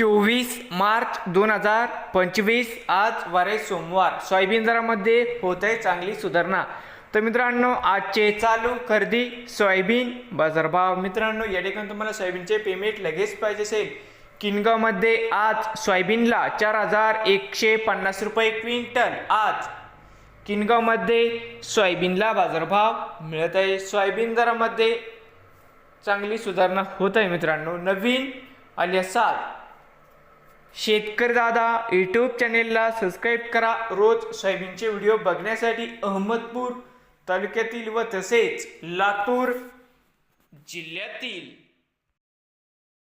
चोवीस मार्च दोन हजार पंचवीस आज वारे सोमवार. सोयाबीन दरामध्ये होत आहे चांगली सुधारणा. तर मित्रांनो आजचे चालू खरेदी सोयाबीन बाजारभाव. मित्रांनो या ठिकाणी तुम्हाला सोयाबीनचे पेमेंट लगेच पाहिजे असेल. किनगावमध्ये आज सोयाबीनला चार हजार एकशे पन्नास रुपये क्विंटल. आज किनगावमध्ये सोयाबीनला बाजारभाव मिळत आहे. सोयाबीन दरामध्ये चांगली सुधारणा होत आहे मित्रांनो. नवीन आली असाल शेतकरी दादा यूट्यूब चॅनेलला सबस्क्राईब करा. रोज सोयाबीनचे व्हिडिओ बघण्यासाठी अहमदपूर तालुक्यातील व तसेच लातूर जिल्ह्यातील.